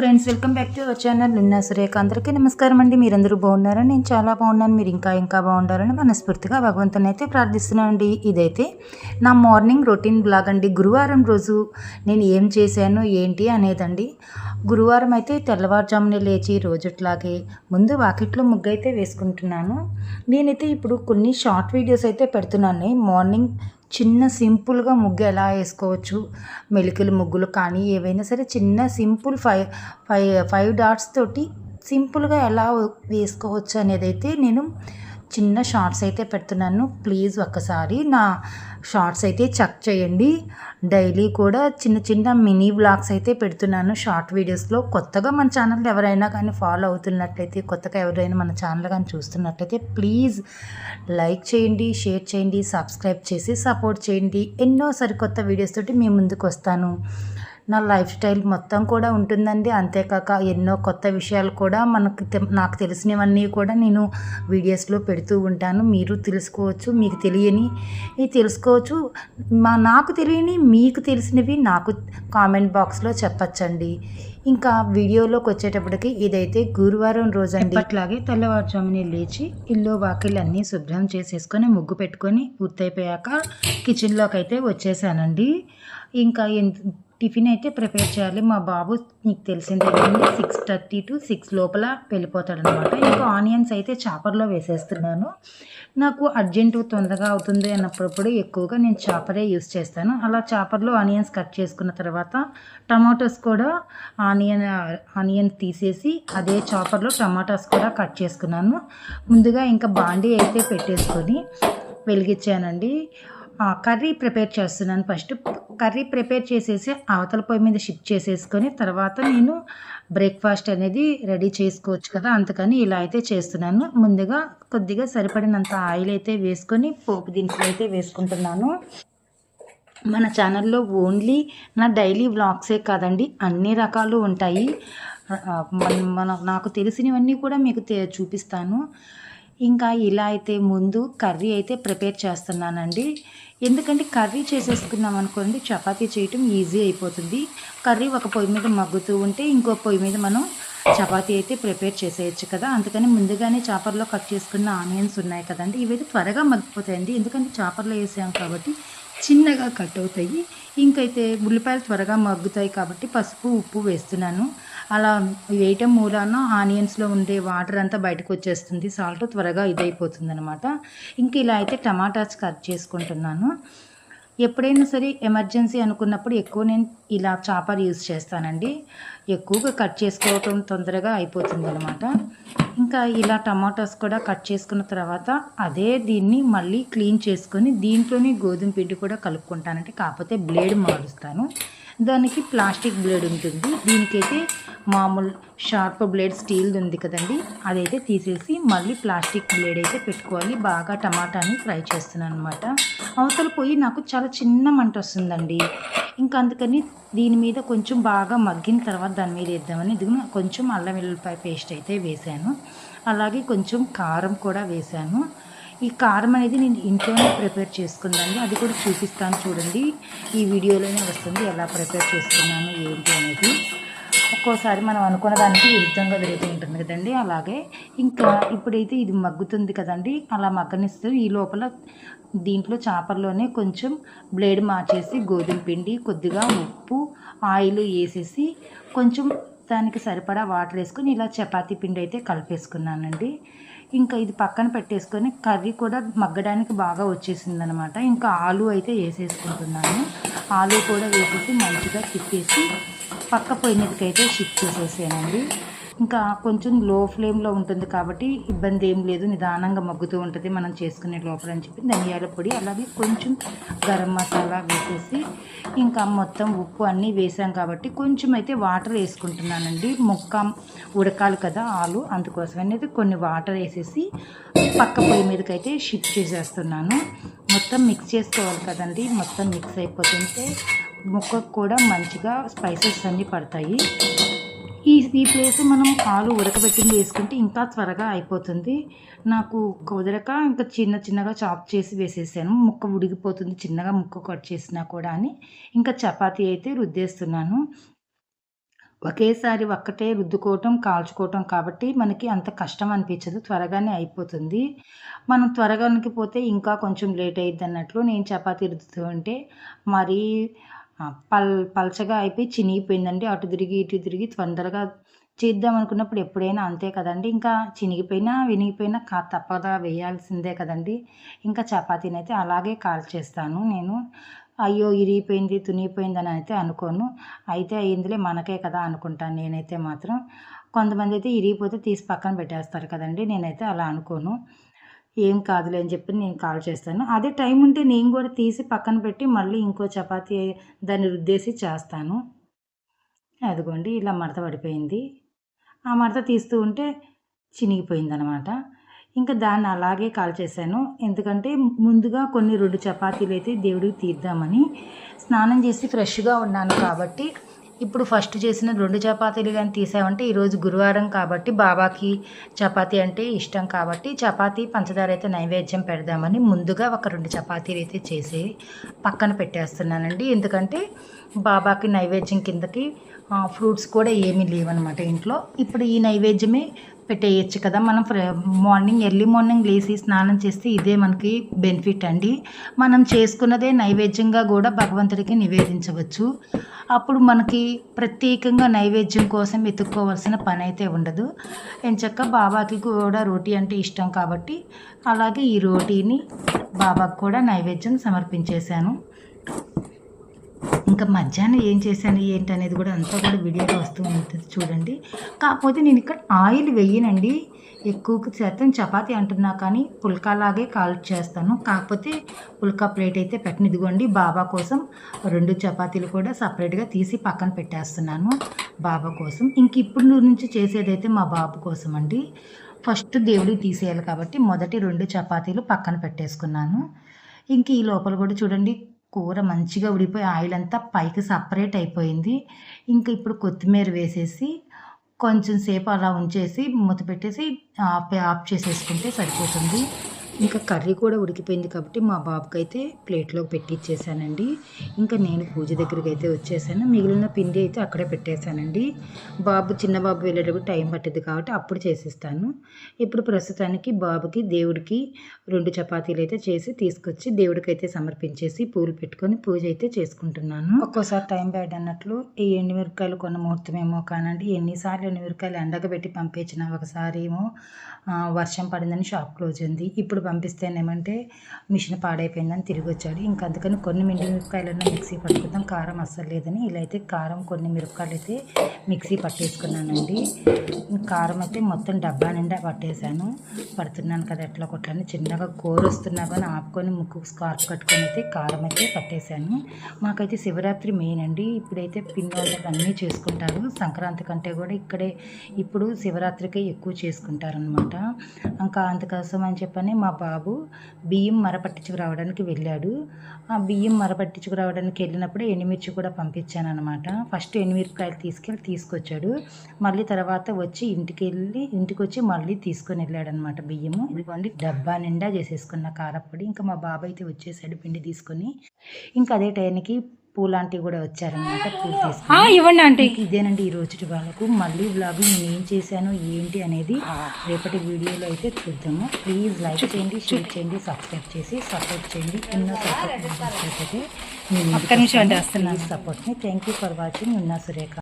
Friends welcome back to our channel నిన్న సురేఖ అందరికీ నమస్కారం అండి. మీరందరూ బాగున్నారని నేను చాలా బాగున్నాను. మీరు ఇంకా ఇంకా బాగుండాలని మనస్ఫూర్తిగా భగవంతుని అయితే ప్రార్థిస్తున్నానండి. ఇదైతే నా మార్నింగ్ రొటీన్ బ్లాగ్ అండి. గురువారం రోజు నేను ఏం చేశాను ఏంటి అనేదండి. గురువారం అయితే తెల్లవారుజామునే లేచి రోజుట్లాగే ముందు వాకిట్లో ముగ్గు అయితే వేసుకుంటున్నాను. నేనైతే ఇప్పుడు కొన్ని షార్ట్ వీడియోస్ అయితే పెడుతున్నాను. మార్నింగ్ చిన్న సింపుల్గా ముగ్గు ఎలా వేసుకోవచ్చు? మెలికలు ముగ్గులు కానీ ఏవైనా సరే చిన్న simple five five five dots తోటి సింపుల్గా ఎలా వేసుకోవచ్చు అనేది అయితే నేను చిన్న షార్ట్స్ అయితే పెడుతున్నాను. ప్లీజ్ ఒక్కసారి నా షార్ట్స్ అయితే చెక్ చేయండి. డైలీ కూడా చిన్న చిన్న మినీ బ్లాగ్స్ అయితే పెడుతున్నాను. షార్ట్ వీడియోస్లో కొత్తగా మన ఛానల్ ఎవరైనా కానీ ఫాలో అవుతున్నట్లయితే కొత్తగా ఎవరైనా మన ఛానల్ కానీ చూస్తున్నట్లయితే ప్లీజ్ లైక్ చేయండి షేర్ చేయండి సబ్స్క్రైబ్ చేసి సపోర్ట్ చేయండి. ఎన్నో సరికొత్త వీడియోస్ తోటి మీ ముందుకు వస్తాను. నా లైఫ్ స్టైల్ మొత్తం కూడా ఉంటుందండి. అంతేకాక ఎన్నో కొత్త విషయాలు కూడా మనకు నాకు తెలిసినవన్నీ కూడా నేను వీడియోస్లో పెడుతూ ఉంటాను. మీరు తెలుసుకోవచ్చు మీకు తెలియని తెలుసుకోవచ్చు. మా నాకు తెలియని మీకు తెలిసినవి నాకు కామెంట్ బాక్స్లో చెప్పచ్చండి. ఇంకా వీడియోలోకి వచ్చేటప్పటికి ఇదైతే గురువారం రోజు అండి అట్లాగే తెల్లవారుజామునే లేచి ఇల్లు వాకిల్ అన్నీ శుభ్రం చేసేసుకొని ముగ్గు పెట్టుకొని పూర్తయిపోయాక కిచెన్లోకి అయితే వచ్చేసానండి. ఇంకా టిఫిన్ అయితే ప్రిపేర్ చేయాలి. మా బాబు నీకు తెలిసిందే కదండి సిక్స్ థర్టీ టు సిక్స్ లోపల వెళ్ళిపోతాడనమాట. ఇంకా ఆనియన్స్ అయితే చాపర్లో వేసేస్తున్నాను. నాకు అర్జెంటు తొందరగా అవుతుంది అన్నప్పుడు ఎక్కువగా నేను చాపరే యూస్ చేస్తాను. అలా చాపర్లో ఆనియన్స్ కట్ చేసుకున్న తర్వాత టమాటోస్ కూడా ఆనియన్ ఆనియన్ తీసేసి అదే చాపర్లో టమాటాస్ కూడా కట్ చేసుకున్నాను. ముందుగా ఇంకా బాండీ అయితే పెట్టేసుకొని వెలిగించానండి. కర్రీ ప్రిపేర్ చేస్తున్నాను ఫస్ట్. కర్రీ ప్రిపేర్ చేసేసి అవతల పొయ్యి మీద షిఫ్ట్ చేసేసుకొని తర్వాత నేను బ్రేక్ఫాస్ట్ అనేది రెడీ చేసుకోవచ్చు కదా అందుకని ఇలా అయితే చేస్తున్నాను. ముందుగా కొద్దిగా సరిపడినంత ఆయిల్ అయితే వేసుకొని పోపు దినుసులు అయితే వేసుకుంటున్నాను. మన ఛానల్లో ఓన్లీ నా డైలీ వ్లాగ్సే కాదండి అన్ని రకాలు ఉంటాయి. మన నాకు తెలిసినవన్నీ కూడా మీకు చూపిస్తాను. ఇంకా ఇలా అయితే ముందు కర్రీ అయితే ప్రిపేర్ చేస్తున్నానండి. ఎందుకంటే కర్రీ చేసేసుకున్నాం అనుకోండి చపాతీ చేయటం ఈజీ అయిపోతుంది. కర్రీ ఒక పొయ్యి మీద మగ్గుతూ ఉంటే ఇంకో పొయ్యి మీద మనం చపాతీ అయితే ప్రిపేర్ చేసేయచ్చు కదా. అందుకని ముందుగానే చాపర్లో కట్ చేసుకున్న ఆనియన్స్ ఉన్నాయి కదండి ఇవైతే త్వరగా మగ్గిపోతాయండి. ఎందుకంటే చాపర్లో వేసాం కాబట్టి చిన్నగా కట్ అవుతాయి. ఇంకైతే ఉల్లిపాయలు త్వరగా మగ్గుతాయి కాబట్టి పసుపు ఉప్పు వేస్తున్నాను. అలా వేయటం మూలాన ఆనియన్స్లో ఉండే వాటర్ అంతా బయటకు వచ్చేస్తుంది సాల్ట్ త్వరగా ఇదైపోతుంది అనమాట ఇంక ఇలా అయితే టమాటాస్ కట్ చేసుకుంటున్నాను. ఎప్పుడైనా సరే ఎమర్జెన్సీ అనుకున్నప్పుడు ఎక్కువ నేను ఇలా చాపర్ యూజ్ చేస్తానండి. ఎక్కువగా కట్ చేసుకోవటం తొందరగా అయిపోతుంది అనమాట ఇంకా ఇలా టమాటాస్ కూడా కట్ చేసుకున్న తర్వాత అదే దీన్ని మళ్ళీ క్లీన్ చేసుకొని దీంట్లోనే గోధుమ పిండి కూడా కలుపుకుంటానంటే కాకపోతే బ్లేడ్ మారుస్తాను. దానికి ప్లాస్టిక్ బ్లేడ్ ఉంటుంది. దీనికైతే మామూలు షార్ప్ బ్లేడ్ స్టీల్ది ఉంది కదండి. అదైతే తీసేసి మళ్ళీ ప్లాస్టిక్ బ్లేడ్ అయితే పెట్టుకోవాలి. బాగా టమాటాని ఫ్రై చేస్తున్నాను అనమాట అవతల పోయి నాకు చాలా చిన్న మంట వస్తుందండి. ఇంకా అందుకని దీని మీద కొంచెం బాగా మగ్గిన తర్వాత దాని మీద వేద్దామని ఇది కొంచెం అల్లం వెల్లుల్లిపాయ పేస్ట్ అయితే వేసాను అలాగే కొంచెం కారం కూడా వేసాను ఈ కారం అనేది నేను ఇంట్లోనే ప్రిపేర్ చేసుకున్నాను. అది కూడా చూపిస్తాను చూడండి. ఈ వీడియోలోనే వస్తుంది. ఎలా ప్రిపేర్ చేసుకున్నాను ఏంటి అనేది. ఒక్కోసారి మనం అనుకున్న దానికి విరుద్ధంగా జరుగుతూ ఉంటుంది కదండి. అలాగే ఇంకా ఇప్పుడైతే ఇది మగ్గుతుంది కదండి. అలా మగ్గనిస్తూ ఈ లోపల దీంట్లో చేపల్లోనే కొంచెం బ్లేడ్ మార్చేసి గోధుమ పిండి కొద్దిగా ఉప్పు ఆయిల్ వేసేసి కొంచెం దానికి సరిపడా వాటర్ వేసుకొని ఇలా చపాతీ పిండి అయితే కలిపేసుకున్నానండి. ఇంకా ఇది పక్కన పెట్టేసుకొని కర్రీ కూడా మగ్గడానికి బాగా వచ్చేసింది అనమాట ఇంకా ఆలు అయితే వేసేసుకుంటున్నాను. ఆలు కూడా వేసేసి మంచిగా తిప్పేసి పక్క పొయ్యి మీదకైతే షిఫ్ట్ చేసేసానండి ఇంకా కొంచెం లో ఫ్లేమ్లో ఉంటుంది కాబట్టి ఇబ్బంది ఏం లేదు. నిదానంగా మగ్గుతూ ఉంటుంది. మనం చేసుకునే లోపల అని చెప్పి ధనియాల పొడి అలాగే కొంచెం గరం మసాలా వేసేసి ఇంకా మొత్తం ఉప్పు అన్నీ వేసాం కాబట్టి కొంచెం అయితే వాటర్ వేసుకుంటున్నానండి. ముక్క ఉడకాలి కదా ఆలు అందుకోసం అనేది కొన్ని వాటర్ వేసేసి పక్క పొయ్యి మీదకి అయితే షిఫ్ట్ చేసేస్తున్నాను. మొత్తం మిక్స్ చేసుకోవాలి కదండి. మొత్తం మిక్స్ అయిపోతుంటే ముక్కకు కూడా మంచిగా స్పైసెస్ అన్నీ పడతాయి. ఈ ఈ ప్లేస్ మనం పాలు ఉడకబెట్టింది వేసుకుంటే ఇంకా త్వరగా అయిపోతుంది. నాకు కుదరక ఇంకా చిన్న చిన్నగా చాప్ చేసి వేసేసాను. ముక్క ఉడికిపోతుంది. చిన్నగా ముక్క కట్ చేసినా కూడా అని. ఇంకా చపాతీ అయితే రుద్దేస్తున్నాను. ఒకేసారి ఒక్కటే రుద్దుకోవటం కాల్చుకోవటం కాబట్టి మనకి అంత కష్టం అనిపించదు. త్వరగానే అయిపోతుంది. మనం త్వరగానికి పోతే ఇంకా కొంచెం లేట్ అయ్యిద్ది అన్నట్లు నేను చపాతీ రుద్దుతూ ఉంటే మరీ పల్ పల్చగా అయిపోయి చినిగిపోయిందండి. అటు తిరిగి ఇటు తిరిగి తొందరగా చేద్దాం అనుకున్నప్పుడు ఎప్పుడైనా అంతే కదండి. ఇంకా చినిగిపోయినా వినిగిపోయినా కా తప్పదా వేయాల్సిందే కదండి. ఇంకా చపాతీని అయితే అలాగే కాల్ చేస్తాను నేను. అయ్యో ఇరిగిపోయింది తునిగిపోయింది అని అయితే అనుకోను. అయితే అయిందిలే మనకే కదా అనుకుంటాను నేనైతే మాత్రం. కొంతమంది అయితే ఇరిగిపోతే తీసి పక్కన పెట్టేస్తారు కదండి. నేనైతే అలా అనుకోను. ఏం కాదులే అని చెప్పి నేను కాల్ చేస్తాను. అదే టైం ఉంటే నేను కూడా తీసి పక్కన పెట్టి మళ్ళీ ఇంకో చపాతీ దాన్ని రుద్దేసి చేస్తాను. అదిగోండి ఇలా మడత పడిపోయింది. ఆ మడత తీస్తూ ఉంటే చినిగిపోయింది అనమాట ఇంకా దాన్ని అలాగే కాల్ చేశాను. ఎందుకంటే ముందుగా కొన్ని రెండు చపాతీలు అయితే దేవుడికి తీద్దామని స్నానం చేసి ఫ్రెష్గా ఉన్నాను కాబట్టి ఇప్పుడు ఫస్ట్ చేసిన రెండు చపాతీలు కానీ తీసామంటే ఈరోజు గురువారం కాబట్టి బాబాకి చపాతీ అంటే ఇష్టం కాబట్టి చపాతీ పంచదార అయితే నైవేద్యం పెడదామని ముందుగా ఒక రెండు చపాతీలు అయితే చేసి పక్కన పెట్టేస్తున్నానండి. ఎందుకంటే బాబాకి నైవేద్యం కిందకి ఫ్రూట్స్ కూడా ఏమీ లేవన్నమాట ఇంట్లో. ఇప్పుడు ఈ నైవేద్యమే పెట్టేయచ్చు కదా. మనం మార్నింగ్ ఎర్లీ మార్నింగ్ లేచి స్నానం చేస్తే ఇదే మనకి బెనిఫిట్ అండి. మనం చేసుకున్నదే నైవేద్యంగా కూడా భగవంతుడికి నివేదించవచ్చు. అప్పుడు మనకి ప్రత్యేకంగా నైవేద్యం కోసం వెతుక్కోవాల్సిన పని అయితే ఉండదు. ఎంచక్క బాబాకి కూడా రోటీ అంటే ఇష్టం కాబట్టి అలాగే ఈ రోటీని బాబాకి కూడా నైవేద్యం సమర్పించేశాను. ఇంకా మధ్యాహ్నం ఏం చేశాను ఏంటి అనేది కూడా అంతా కూడా వీడియోలో వస్తూ ఉంటుంది చూడండి. కాకపోతే నేను ఇక్కడ ఆయిల్ వేయనండి. ఎక్కువ శాతం చపాతీ అంటున్నా కానీ పుల్కాలాగే కాల్ చేస్తాను. కాకపోతే పుల్కా ప్లేట్ అయితే పెట్టనిదిగోండి బాబా కోసం రెండు చపాతీలు కూడా సపరేట్గా తీసి పక్కన పెట్టేస్తున్నాను బాబా కోసం. ఇంక ఇప్పుడు నుంచి చేసేదైతే మా బాబు కోసం అండి ఫస్ట్ దేవుడి తీసేయాలి కాబట్టి మొదటి రెండు చపాతీలు పక్కన పెట్టేసుకున్నాను. ఇంక ఈ లోపల కూడా చూడండి కూర మంచిగా ఉడిపోయి ఆయిల్ అంతా పైకి సపరేట్ అయిపోయింది. ఇంకా ఇప్పుడు కొత్తిమీర వేసేసి కొంచెం సేపు అలా ఉంచేసి మూత పెట్టేసి ఆఫ్ ఆఫ్ చేసేసుకుంటే సరిపోతుంది. ఇంకా కర్రీ కూడా ఉడికిపోయింది కాబట్టి మా బాబుకి అయితే ప్లేట్లో పెట్టిచ్చేసానండి. ఇంకా నేను పూజ దగ్గరికి అయితే వచ్చేసాను. మిగిలిన పిండి అయితే అక్కడే పెట్టేశానండి బాబు చిన్న బాబు వెళ్ళేటప్పుడు టైం పట్టింది కాబట్టి అప్పుడు చేసేస్తాను. ఇప్పుడు ప్రస్తుతానికి బాబుకి దేవుడికి రెండు చపాతీలు అయితే చేసి తీసుకొచ్చి దేవుడికి అయితే సమర్పించేసి పూలు పెట్టుకొని పూజ అయితే చేసుకుంటున్నాను. ఒక్కోసారి టైం బ్యాడ్ అన్నట్లు ఈ ఎండుమిరపకాయలు కొన్న ముహూర్తమేమో కానండి. ఎన్నిసార్లు ఎండుమిరపకాయలు ఎండగబెట్టి పంపించిన ఒకసారి ఏమో వర్షం పడిందని షాప్ క్లోజ్ ఉంది ఇప్పుడు పంపిస్తేనేమంటే మిషన్ పాడైపోయిందని తిరిగి వచ్చాడు ఇంకా అందుకని కొన్ని మిండి మిరపకాయలన్నా మిక్సీ పట్టుకుందాం. కారం అస్సలు లేదని ఇలా అయితే కారం కొన్ని మిరపకాయలు అయితే మిక్సీ పట్టేసుకున్నానండి. కారం అయితే మొత్తం డబ్బా నిండా పట్టేశాను. పడుతున్నాను కదా ఎట్లా కొట్లని చిన్నగా కూర వస్తున్నా కానీ ఆపుకొని ముక్కు స్కార్ఫ్ కట్టుకొని అయితే కారం అయితే పట్టేశాను. మాకైతే శివరాత్రి మెయిన్ అండి. ఇప్పుడైతే పిండి అన్నీ చేసుకుంటారు. సంక్రాంతి కంటే కూడా ఇక్కడే ఇప్పుడు శివరాత్రికే ఎక్కువ చేసుకుంటారనమాట ఇంకా అందుకోసం అని చెప్పని మా బాబు బియ్యం మరపట్టించుకు రావడానికి వెళ్ళాడు. ఆ బియ్యం మరపట్టించుకు రావడానికి వెళ్ళినప్పుడు ఎండుమిర్చి కూడా పంపించాను అనమాట ఫస్ట్ ఎండుమిరపకాయలు తీసుకెళ్ళి తీసుకొచ్చాడు. మళ్ళీ తర్వాత వచ్చి ఇంటికి వెళ్ళి ఇంటికి వచ్చి మళ్ళీ తీసుకొని వెళ్ళాడు అనమాట బియ్యము. ఇదిగోండి. డబ్బా నిండా చేసేసుకున్న కారపొడి ఇంకా మా బాబాయ్ అయితే వచ్చేసాడు పిండి తీసుకొని. ఇంకా అదే టైంకి పూలాంటివి కూడా వచ్చారనమాట పూలు తీసుకొని ఇవ్వండి ఇంక ఇదేనండి ఈ రోజు వాళ్ళకు. మళ్ళీ బ్లాగ్ నేను ఏం చేశాను ఏంటి అనేది రేపటి వీడియోలో అయితే చూద్దాము. ప్లీజ్ లైక్ చేయండి షేర్ చేయండి సబ్స్క్రైబ్ చేసి సపోర్ట్ చేయండి. ఎన్నో సపోర్ట్ అయితే. సపోర్ట్ని థ్యాంక్ యూ ఫర్ వాచింగ్ ఉన్నా సురేఖ.